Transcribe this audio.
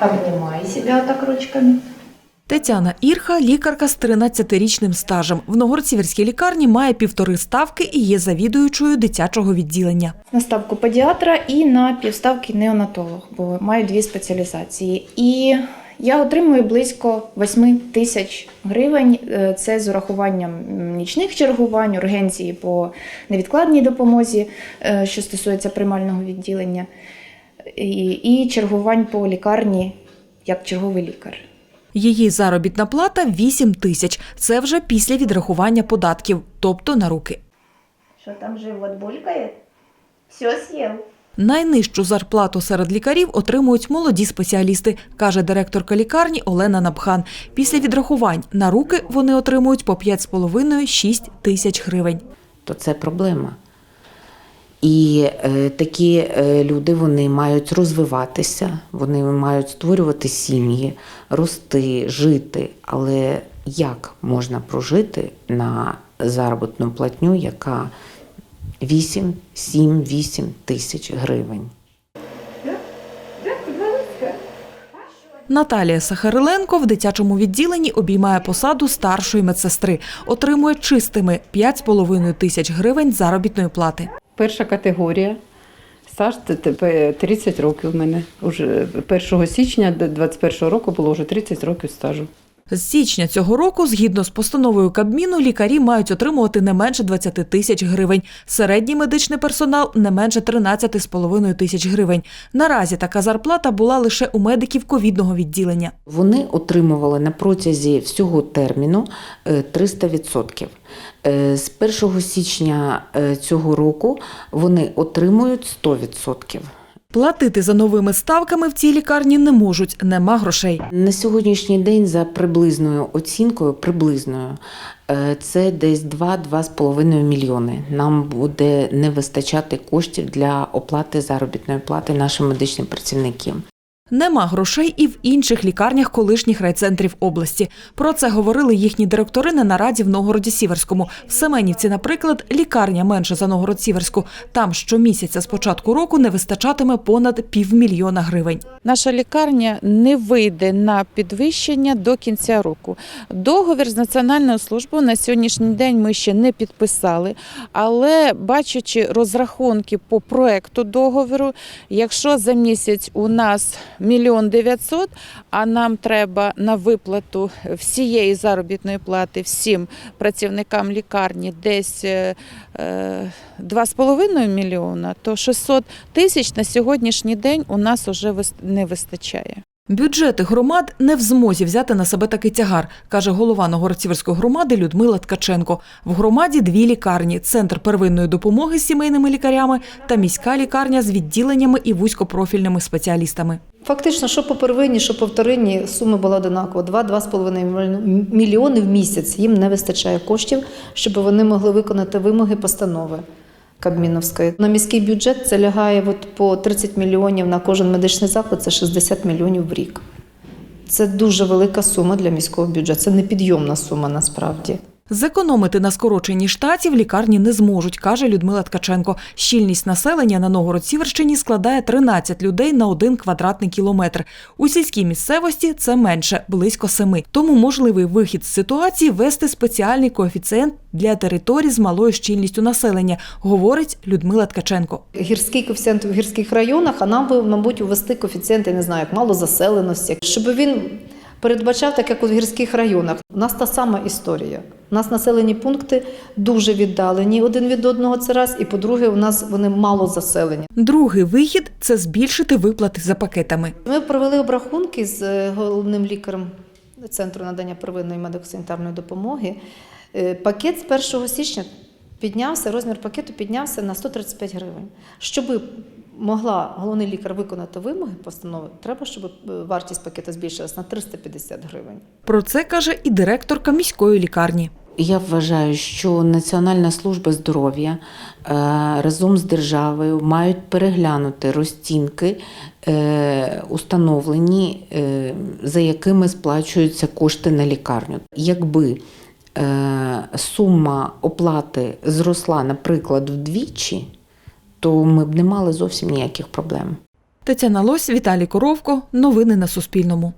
Обнимай себя так ручками. Тетяна Ірха – лікарка з 13-річним стажем. В Новгород-Сіверській лікарні має півтори ставки і є завідуючою дитячого відділення. На ставку педіатра і на півставки неонатолог, бо маю дві спеціалізації. І я отримую близько 8 тисяч гривень. Е, Це з урахуванням нічних чергувань, ургенції по невідкладній допомозі, е, що стосується приймального відділення, і, і чергувань по лікарні як черговий лікар. Її заробітна плата – 8 тисяч. Це вже після відрахування податків, тобто на руки. Що там живот булькає? Все з'їв. Найнижчу зарплату серед лікарів отримують молоді спеціалісти, каже директорка лікарні Олена Напхан. Після відрахувань на руки вони отримують по 5,5-6 тисяч гривень. то це проблема. І е, такі е, люди вони мають розвиватися, вони мають створювати сім'ї, рости, жити. Але як можна прожити на заробітну платню, яка 8, 7, 8 тисяч гривень? Наталія Сахариленко в дитячому відділенні обіймає посаду старшої медсестри. Отримує чистими 5,5 тисяч гривень заробітної плати. Перша категорія. Стаж це тепер 30 років у мене. Уже 1 січня 21 року було вже 30 років стажу. З січня цього року, згідно з постановою Кабміну, лікарі мають отримувати не менше 20 тисяч гривень. Середній медичний персонал не менше 13,5 тисяч гривень. Наразі така зарплата була лише у медиків ковідного відділення. Вони отримували на протязі всього терміну е, 300%. Е, З 1 січня е, цього року вони отримують 100%. Платити за новими ставками в цій лікарні не можуть, нема грошей. На сьогоднішній день за приблизною оцінкою, приблизною, е, це десь 2-2,5 мільйони. Нам буде не вистачати коштів для оплати заробітної плати нашим медичним працівникам. Нема грошей і в інших лікарнях колишніх райцентрів області. Про це говорили їхні директори на нараді в Новгороді-Сіверському. В Семенівці, наприклад, лікарня менше за Новгород-Сіверську. Там щомісяця з початку року не вистачатиме понад півмільйона гривень. Наша лікарня не вийде на підвищення до кінця року. Договір з Національною службою на сьогоднішній день ми ще не підписали, але бачачи розрахунки по проекту договору, якщо за місяць у нас мільйон дев'ятсот, а нам треба на виплату всієї заробітної плати всім працівникам лікарні десь е, е, 2,5 мільйона, то 600 тисяч на сьогоднішній день у нас вже не вистачає. Бюджети громад не в змозі взяти на себе такий тягар, каже голова Новгород-Сіверської громади Людмила Ткаченко. В громаді дві лікарні: центр первинної допомоги з сімейними лікарями та міська лікарня з відділеннями і вузькопрофільними спеціалістами. Фактично, що по первинні, що по вторинні суми була одинакова. 2-2,5 мільйони в місяць. Їм не вистачає коштів, щоб вони могли виконати вимоги постанови Кабміновської. На міський бюджет це лягає от по 30 мільйонів на кожен медичний заклад, це 60 мільйонів в рік. Це дуже велика сума для міського бюджету. Це непідйомна сума насправді. Зекономити на скороченні штатів лікарні не зможуть, каже Людмила Ткаченко. Щільність населення на Новгород-Сіверщині складає 13 людей на один квадратний кілометр. У сільській місцевості це менше близько семи. Тому можливий вихід з ситуації вести спеціальний коефіцієнт для територій з малою щільністю населення, говорить Людмила Ткаченко. Гірський коефіцієнт в гірських районах, а нам би, мабуть, увести коефіцієнт, я не знаю, як малозаселеності, щоб він передбачав так, як у гірських районах. У нас та сама історія. У нас населені пункти дуже віддалені один від одного. Це раз, і по-друге, у нас вони мало заселені. Другий вихід це збільшити виплати за пакетами. Ми провели обрахунки з е, головним лікарем Центру надання первинної медико-санітарної допомоги. Е, Пакет з 1 січня піднявся, розмір пакету піднявся на 135 гривень. Щоб могла головний лікар виконати вимоги постанови, треба, щоб е, вартість пакету збільшилась на 350 гривень. Про це каже і директорка міської лікарні. Я вважаю, що Національна служба здоров'я е, разом з державою мають переглянути розцінки, е, установлені, за якими сплачуються кошти на лікарню. Якби сума оплати зросла, наприклад, вдвічі, то ми б не мали зовсім ніяких проблем. Тетяна Лось, Віталій Коровко, новини на Суспільному.